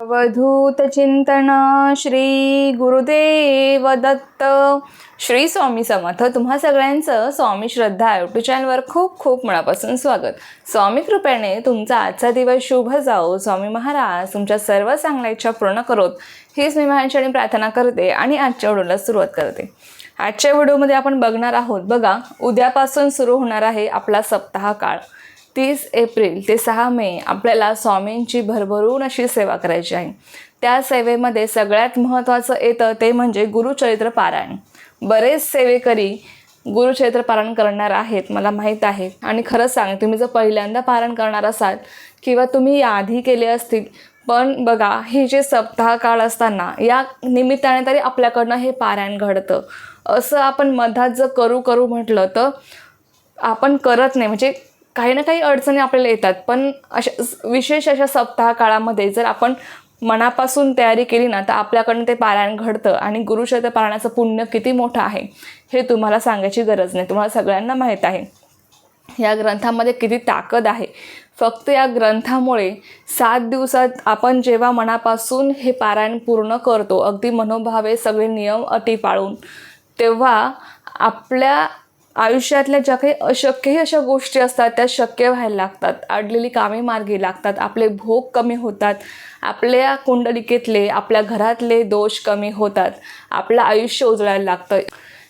अवधूत चिंतन श्री गुरुदेव दत्त. श्री स्वामी समर्थ. तुम्हा सगळ्यांचं स्वामी श्रद्धा युट्यूब चॅनलवर खूप खूप मनापासून स्वागत. स्वामी कृपेने तुमचा आजचा दिवस शुभ जाओ स्वामी महाराज तुमच्या सर्व चांगल्या इच्छा पूर्ण करोत. हीच मी माझ्याने प्रार्थना करते आणि आजच्या व्हिडिओला सुरुवात करते. आजच्या व्हिडिओमध्ये आपण बघणार आहोत बघा उद्यापासून सुरू होणार आहे आपला सप्ताह काळ. तीस एप्रिल ते सहा मे आपल्याला स्वामींची भरभरून अशी सेवा करायची आहे. त्या सेवेमध्ये सगळ्यात महत्त्वाचं येतं ते म्हणजे गुरुचरित्र पारायण. बरेच सेवेकरी गुरुचरित्र पारायण करणार आहेत मला माहीत आहे. आणि खरंच सांग तुम्ही जर पहिल्यांदा पारायण करणार असाल किंवा तुम्ही याआधी केले असतील पण बघा हे जे सप्ताह काळ असताना या निमित्ताने तरी आपल्याकडनं हे पारायण घडतं. असं आपण मधात जर करू करू म्हटलं तर आपण करत नाही. म्हणजे काही ना काही अडचणी आपल्याला येतात. पण अशा विशेष अशा सप्ताह काळामध्ये जर आपण मनापासून तयारी केली ना तर आपल्याकडनं ते पारायण घडतं आणि गुरुचरित्र पारायणाचं पुण्य किती मोठं आहे हे तुम्हाला सांगायची गरज नाही. तुम्हाला सगळ्यांना माहीत आहे. या ग्रंथामध्ये किती ताकद आहे. फक्त या ग्रंथामुळे सात दिवसात आपण जेव्हा मनापासून हे पारायण पूर्ण करतो अगदी मनोभावे सगळे नियम अटी पाळून तेव्हा आपल्या आयुष्यातल्या ज्या काही अशक्यही अशा गोष्टी असतात त्या शक्य व्हायला लागतात. अडलेली कामे मार्गी लागतात. आपले भोग कमी होतात. आपल्या कुंडलिकेतले आपल्या घरातले दोष कमी होतात. आपलं आयुष्य उजळायला लागतं.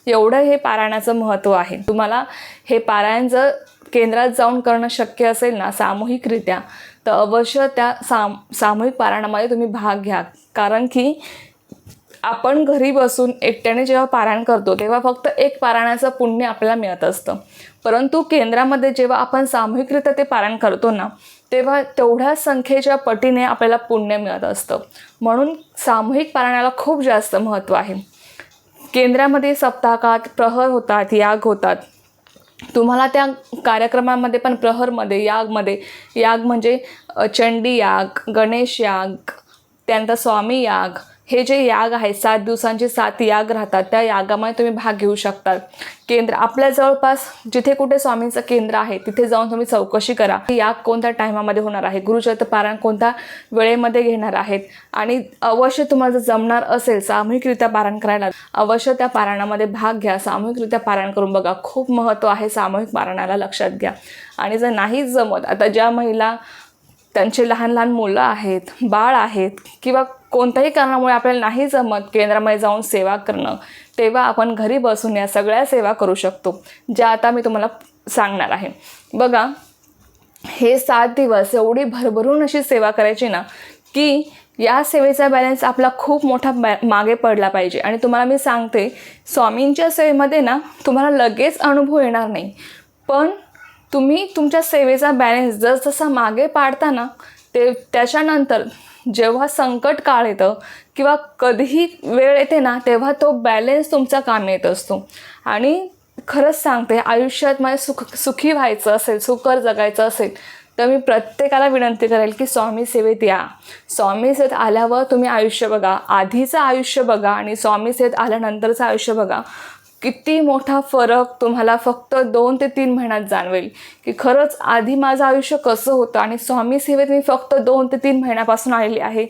एवढं हे पारायणाचं महत्त्व आहे. तुम्हाला हे पारायण जर केंद्रात जाऊन करणं शक्य असेल ना सामूहिकरित्या तर अवश्य त्या साम सामूहिक पारायणामध्ये तुम्ही भाग घ्या. कारण की आपण घरी बसून एकट्याने जेव्हा पारायण करतो तेव्हा फक्त एक पारायणाचं पुण्य आपल्याला मिळत असतं. परंतु केंद्रामध्ये जेव्हा आपण सामूहिकरित्या ते पारायण करतो ना तेव्हा तेवढ्या संख्येच्या पटीने आपल्याला पुण्य मिळत असतं. म्हणून सामूहिक पारायणाला खूप जास्त महत्त्व आहे. केंद्रामध्ये सप्ताहात प्रहर होतात याग होतात. तुम्हाला त्या कार्यक्रमामध्ये पण प्रहरमध्ये यागमध्ये याग म्हणजे चंडी याग गणेश याग त्यानंतर स्वामी याग हे जे याग आहेत सात दिवसांचे सात याग राहतात त्या यागामध्ये तुम्ही भाग घेऊ शकतात केंद्र आपल्या जवळपास जिथे कुठे स्वामींचं केंद्र आहे तिथे जाऊन तुम्ही चौकशी करा. की याग कोणत्या टायमामध्ये होणार आहे? गुरुचरित्र पारायण कोणत्या वेळेमध्ये घेणार आहेत? आणि अवश्य तुम्हाला जर जमणार असेल सामूहिकरित्या पारायण करायला अवश्य त्या पारायणामध्ये भाग घ्या. सामूहिकरित्या पारायण करून बघा. खूप महत्त्व आहे सामूहिक पारायणाला लक्षात घ्या. आणि जर नाहीच जमत आता ज्या महिला त्यांचे लहान लहान मुलं आहेत बाळ आहेत किंवा कोणत्याही कारणामुळे आपल्याला नाही जमत केंद्रामध्ये जाऊन सेवा करणं तेव्हा आपण घरी बसून या सगळ्या सेवा करू शकतो ज्या आता मी तुम्हाला सांगणार आहे. बघा हे सात दिवस एवढी भरभरून अशी सेवा करायची ना की या सेवेचा बॅलन्स आपला खूप मोठा बॅ मागे पडला पाहिजे. आणि तुम्हाला मी सांगते स्वामींच्या सेवेमध्ये ना तुम्हाला लगेच अनुभव येणार नाही. पण तुम्ही तुमच्या सेवेचा बॅलन्स जसजसा मागे पाडता ना ते त्याच्यानंतर जेव्हा संकट काळ येतं किंवा कधीही वेळ येते ना तेव्हा तो बॅलेन्स तुमचा काम येत असतो. आणि खरंच सांगते आयुष्यात मला सुख सुखी व्हायचं असेल सुकर जगायचं असेल तर मी प्रत्येकाला विनंती करेल की स्वामी सेवेत या. स्वामी सेवेत आल्यावर तुम्ही आयुष्य बघा आधीचं आयुष्य बघा आणि स्वामी सेवेत आल्यानंतरचं आयुष्य बघा. किती मोठा फरक तुम्हाला फक्त दोन ते तीन महिन्यात जाणवेल. की खरंच आधी माझं आयुष्य कसं होतं आणि स्वामी सेवेत मी फक्त दोन ते तीन महिन्यापासून आलेली आहे.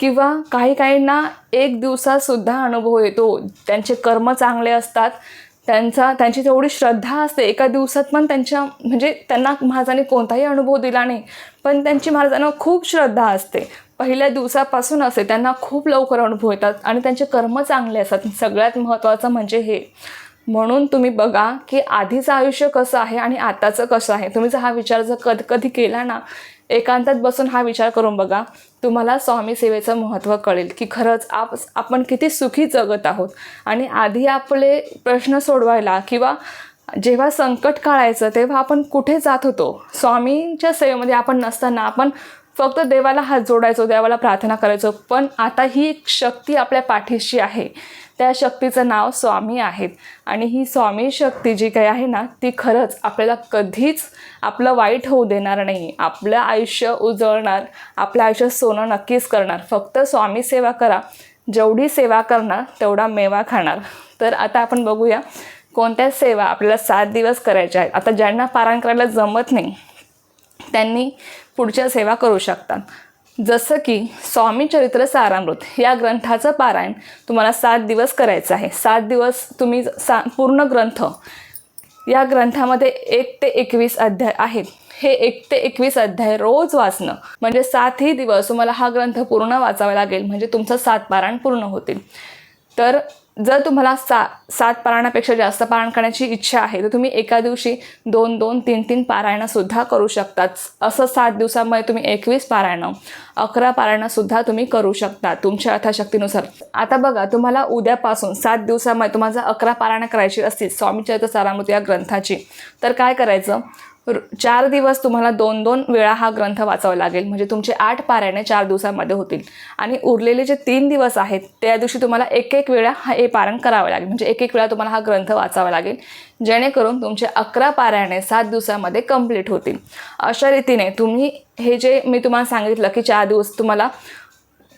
किंवा काही काहींना एक दिवसातसुद्धा अनुभव येतो. त्यांचे कर्म चांगले असतात. त्यांचा त्यांची तेवढी श्रद्धा असते. एका दिवसात पण त्यांच्या म्हणजे त्यांना महाराजांनी कोणताही अनुभव दिला नाही. पण त्यांची महाराजांना खूप श्रद्धा असते. पहिल्या दिवसापासून असे त्यांना खूप लवकर अनुभव येतात आणि त्यांचे कर्म चांगले असतात. सगळ्यात महत्त्वाचं म्हणजे हे. म्हणून तुम्ही बघा की आधीचं आयुष्य कसं आहे आणि आताचं कसं आहे. तुम्ही जर हा विचार जर कध कधी केला ना एकांतात बसून हा विचार करून बघा तुम्हाला स्वामी सेवेचं महत्त्व कळेल की खरंच आप आपण किती सुखी जगत आहोत. आणि आधी आपले प्रश्न सोडवायला किंवा जेव्हा संकट काळायचं तेव्हा आपण कुठे जात होतो? स्वामींच्या सेवेमध्ये आपण नसताना आपण फक्त देवाला हात जोडायचो देवाला प्रार्थना करायचो पण आता ही एक शक्ती आपल्या पाठीशी आहे. त्या शक्तीचं नाव स्वामी आहेत. आणि ही स्वामी शक्ती जी काही आहे ना ती खरंच आपल्याला कधीच आपलं वाईट होऊ देणार नाही. आपलं आयुष्य उजळणार आपलं आयुष्य सोनं नक्कीच करणार. फक्त स्वामी सेवा करा. जेवढी सेवा करणार तेवढा मेवा खाणार. तर आता आपण बघूया कोणत्या सेवा आपल्याला सात दिवस करायच्या आहेत. आता ज्यांना पारायण करायला जमत नाही त्यांनी पुढच्या सेवा करू शकतात. जसं की स्वामी चरित्र सारामृत या ग्रंथाचं पारायण तुम्हाला सात दिवस करायचं आहे. सात दिवस तुम्ही सा पूर्ण ग्रंथ या ग्रंथामध्ये एक ते एकवीस अध्याय आहेत. हे एक ते एकवीस अध्याय रोज वाचणं म्हणजे सातही दिवस तुम्हाला हा ग्रंथ पूर्ण वाचावा लागेल म्हणजे तुमचं सात पारायण पूर्ण होतील. तर जर तुम्हाला सा सात पारायणापेक्षा जास्त पारायण करण्याची इच्छा आहे तर तुम्ही एका दिवशी दोन दोन तीन तीन पारायणंसुद्धा करू शकतात. असं सात दिवसामध्ये तुम्ही एकवीस पारायणं अकरा पारायणंसुद्धा तुम्ही करू शकता तुमच्या यथाशक्तीनुसार. आता बघा तुम्हाला उद्यापासून सात दिवसामध्ये तुम्हाला जर अकरा पारायणं करायची असतील स्वामी चरित्र सारामृत या ग्रंथाची तर काय करायचं? चार दिवस तुम्हाला दोन दोन वेळा हा ग्रंथ वाचावा लागेल. म्हणजे तुमचे आठ पारायणे चार दिवसामध्ये होतील. आणि उरलेले जे तीन दिवस आहेत त्या दिवशी तुम्हाला एक एक वेळा हा हे पारायण करावं लागेल. म्हणजे एक एक वेळा तुम्हाला हा ग्रंथ वाचावा लागेल. जेणेकरून तुमचे अकरा पारायणे सात दिवसामध्ये कंप्लीट होतील. अशा रीतीने तुम्ही हे जे मी तुम्हाला सांगितलं की चार दिवस तुम्हाला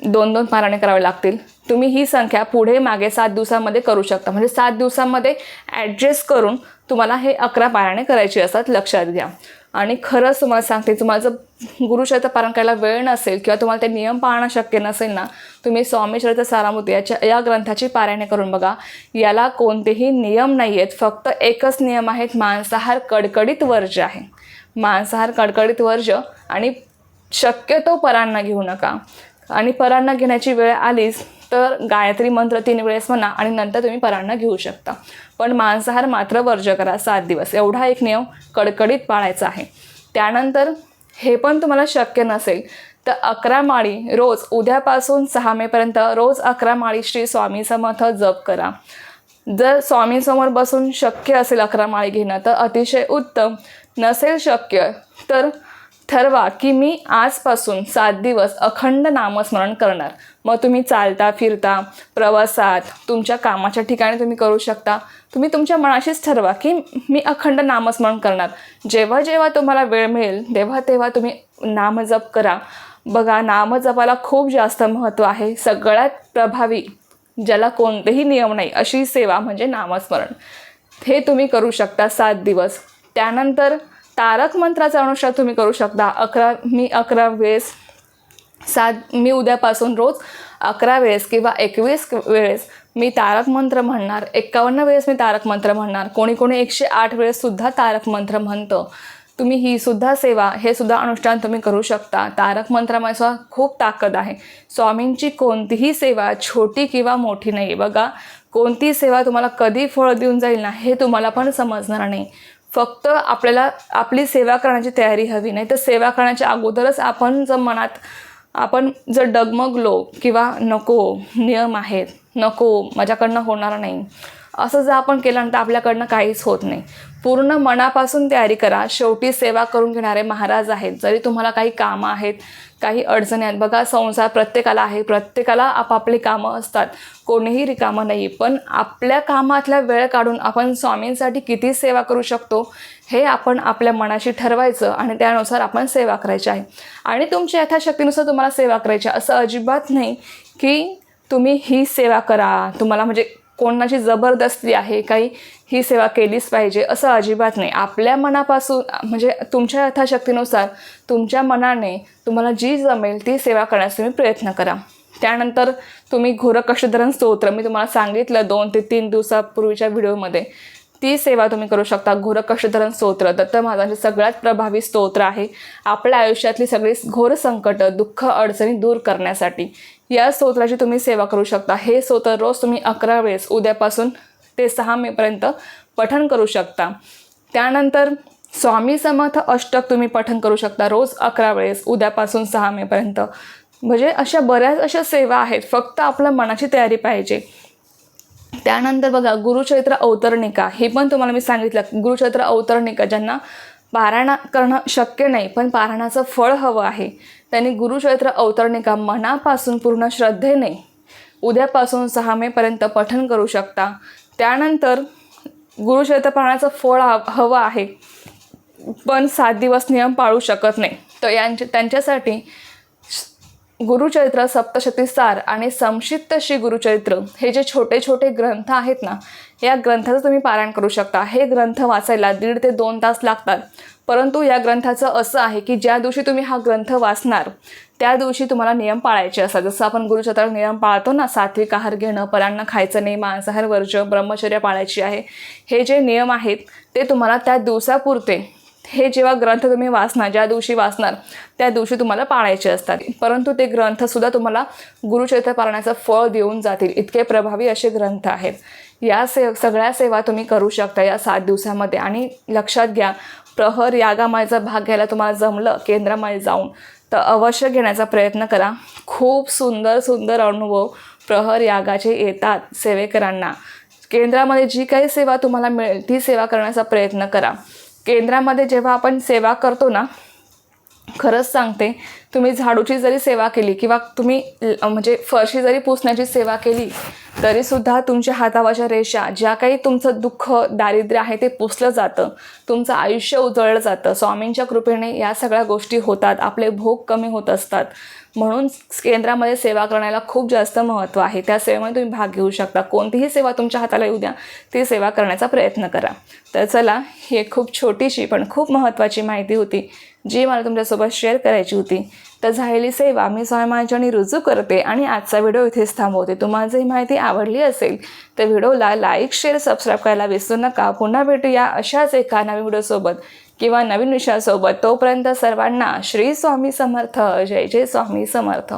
दोन दोन पारणे करावे लागतील. तुम्ही ही संख्या पुढे मागे सात दिवसामध्ये करू शकता. म्हणजे सात दिवसामध्ये ॲडजस्ट करून तुम्हाला हे अकरा पारायणे करायची असतात लक्षात घ्या. आणि खरंच तुम्हाला सांगते तुम्हाला जर गुरुचरित्र पारण करायला वेळ नसेल किंवा तुम्हाला ते नियम पाळणं शक्य नसेल ना तुम्ही स्वामीचरित्र चरित्र याच्या या ग्रंथाची पारायणे करून बघा. याला कोणतेही नियम नाही आहेत फक्त एकच नियम आहेत मांसाहार कडकडीत वर्ज आहे. मांसाहार कडकडीत वर्ज आणि शक्यतो परांना घेऊ नका. आणि परांना घेण्याची वेळ आलीच तर गायत्री मंत्र तीन वेळेस म्हणा आणि नंतर तुम्ही परांना घेऊ शकता. पण मांसाहार मात्र वर्ज करा सात दिवस. एवढा एक नियम कडकडीत पाळायचा आहे. त्यानंतर हे पण तुम्हाला शक्य नसेल तर अकरा माळी रोज उद्यापासून सहा मेपर्यंत रोज अकरा माळी श्री स्वामी समर्थ जप करा. जर स्वामींसमोर बसून शक्य असेल अकरा माळी घेणं तर अतिशय उत्तम. नसेल शक्य तर ठरवा की मी आजपासून सात दिवस अखंड नामस्मरण करणार. मग तुम्ही चालता फिरता प्रवासात तुमच्या कामाच्या ठिकाणी तुम्ही करू शकता. तुम्ही तुमच्या मनाशीच ठरवा की मी अखंड नामस्मरण करणार. जेव्हा जेव्हा तुम्हाला वेळ मिळेल तेव्हा तेव्हा तुम्ही नामजप करा. बघा नामजपाला खूप जास्त महत्त्व आहे. सगळ्यात प्रभावी ज्याला कोणतेही नियम नाही अशी सेवा म्हणजे नामस्मरण. हे तुम्ही करू शकता सात दिवस. त्यानंतर तारक मंत्राचा अनुष्ठान तुम्ही करू शकता. अकरा मी अकरा वेळेस सात मी उद्यापासून रोज अकरा वेळेस किंवा एकवीस वेळेस मी तारक मंत्र म्हणणार. एकावन्न वेळेस मी तारक मंत्र म्हणणार. कोणी कोणी एकशे आठ वेळेससुद्धा तारक मंत्र म्हणतं. तुम्ही ही सुद्धा सेवा हे सुद्धा अनुष्ठान तुम्ही करू शकता. तारक मंत्रामध्ये सुद्धा खूप ताकद आहे. स्वामींची कोणतीही सेवा छोटी किंवा मोठी नाही. बघा कोणती सेवा तुम्हाला कधी फळ देऊन जाईल ना हे तुम्हाला पण समजणार नाही. फक्त आपल्याला आपली सेवा करण्याची तयारी हवी नाही. तर सेवा करण्याच्या अगोदरच आपण जर मनात आपण जर डगमगलो किंवा नको नियम आहेत नको माझ्याकडनं होणार नाही असं जर आपण केलं आपल्याकडनं काहीच होत नाही. पूर्ण मनापासून तयारी करा. शेवटी सेवा करून घेणारे महाराज आहेत. जरी तुम्हाला काही कामं आहेत काही अडचणी आहेत बघा संसार प्रत्येकाला आहे. प्रत्येकाला आपापली कामं असतात. कोणीही रिकामं नाही. पण आपल्या कामातल्या वेळ काढून आपण स्वामींसाठी किती सेवा करू शकतो हे आपण आपल्या मनाशी ठरवायचं आणि त्यानुसार आपण सेवा करायची आहे. आणि तुमच्या यथाशक्तीनुसार तुम्हाला सेवा करायची आहे. असं अजिबात नाही की तुम्ही ही सेवा करा. तुम्हाला म्हणजे कोणाची जबरदस्ती आहे काही ही सेवा केलीच पाहिजे असं अजिबात नाही. आपल्या मनापासून म्हणजे तुमच्या यथाशक्तीनुसार तुमच्या मनाने तुम्हाला जी जमेल ती सेवा करण्याचा तुम्ही प्रयत्न करा. त्यानंतर तुम्ही घोरकष्टधरण स्तोत्र मी तुम्हाला सांगितलं दोन ते तीन दिवसापूर्वीच्या व्हिडिओमध्ये. ती सेवा तुम्ही करू शकता. घोरकक्षधरण स्तोत्र. दत्त महाराजांचे सगळ्यात प्रभावी स्तोत्र आहे. आपल्या आयुष्यातली सगळी घोर संकट दुःख अडचणी दूर करण्यासाठी. या स्तोत्राची तुम्ही सेवा करू शकता. हे स्तोत्र रोज तुम्ही अकरा वेळेस उद्यापासून ते सहा मेपर्यंत पठण करू शकता. त्यानंतर स्वामी समर्थ अष्टक तुम्ही पठण करू शकता रोज अकरा वेळेस उद्यापासून सहा मेपर्यंत म्हणजे अशा बऱ्याच अशा सेवा आहेत. फक्त आपल्या मनाची तयारी पाहिजे. त्यानंतर बघा गुरुचरित्र अवतरणिका. हे पण तुम्हाला मी सांगितलं. गुरुचरित्र अवतरणिका ज्यांना पारायणा करणं शक्य नाही पण पारायणाचं फळ हवं आहे. त्यांनी गुरुचरित्र अवतरणिका मनापासून पूर्ण श्रद्धेने उद्यापासून सहा मेपर्यंत पठण करू शकता. त्यानंतर गुरुचरित्र पारायणाचं फळ हवं आहे पण सात दिवस नियम पाळू शकत नाही. तर यांचे त्यांच्यासाठी गुरुचरित्र सप्तशती सार आणि संक्षिप्त श्री गुरुचरित्र हे जे छोटे छोटे ग्रंथ आहेत ना या ग्रंथाचं तुम्ही पारायण करू शकता. हे ग्रंथ वाचायला दीड ते दोन तास लागतात. परंतु या ग्रंथाचं असं आहे की ज्या दिवशी तुम्ही हा ग्रंथ वाचणार त्या दिवशी तुम्हाला नियम पाळायचे असतात. जसं आपण गुरुचत्रात नियम पाळतो ना सात्विक आहार घेणं परांना खायचं नाही मांसाहार वर्ज ब्रह्मचर्य पाळायची आहे हे जे नियम आहेत ते तुम्हाला त्या दिवसापुरते हे जेव्हा ग्रंथ तुम्ही वाचणार ज्या दिवशी वाचणार त्या दिवशी तुम्हाला पाळायचे असतात. परंतु ते ग्रंथसुद्धा तुम्हाला गुरुचरित्र पाळण्याचं फळ देऊन जातील. इतके प्रभावी असे ग्रंथ आहेत. या से सगळ्या सेवा तुम्ही करू शकता या सात दिवसामध्ये. आणि लक्षात घ्या प्रहर यागामायचा भाग घ्यायला तुम्हाला जमलं केंद्रामध्ये जाऊन तर अवश्य घेण्याचा प्रयत्न करा. खूप सुंदर सुंदर अनुभव प्रहर यागाचे येतात सेवेकरांना. केंद्रामध्ये जी काही सेवा तुम्हाला मिळेल ती सेवा करण्याचा प्रयत्न करा. केंद्रामध्ये जेव्हा आपण सेवा करतो ना खरंच सांगते तुम्ही झाडूची जरी सेवा केली किंवा तुम्ही ल- म्हणजे फरशी जरी पुसण्याची सेवा केली तरीसुद्धा तुमच्या हातावरच्या रेषा ज्या काही तुमचं दुःख दारिद्र्य आहे ते पुसलं जातं. तुमचं आयुष्य उजळलं जातं. स्वामींच्या कृपेने या सगळ्या गोष्टी होतात. आपले भोग कमी होत असतात. म्हणून केंद्रामध्ये सेवा करण्याला खूप जास्त महत्त्व आहे. त्या सेवेमध्ये तुम्ही भाग घेऊ शकता. कोणतीही सेवा तुमच्या हाताला येऊ द्या. ती सेवा करण्याचा प्रयत्न करा. तर चला ही एक खूप छोटीशी पण खूप महत्त्वाची माहिती होती जी मला तुमच्यासोबत शेअर करायची होती. तर झालेली सेवा मी स्वामीमांच्यानी रुजू करते आणि आजचा व्हिडिओ इथेच थांबवते. तुम्हाला जर ही माहिती आवडली असेल तर व्हिडिओला लाईक शेअर सबस्क्राईब करायला विसरू नका. पुन्हा भेटूया अशाच एका नवीन व्हिडिओसोबत किंवा नवीन विषयासोबत. तोपर्यंत सर्वांना श्री स्वामी समर्थ. जय जय स्वामी समर्थ.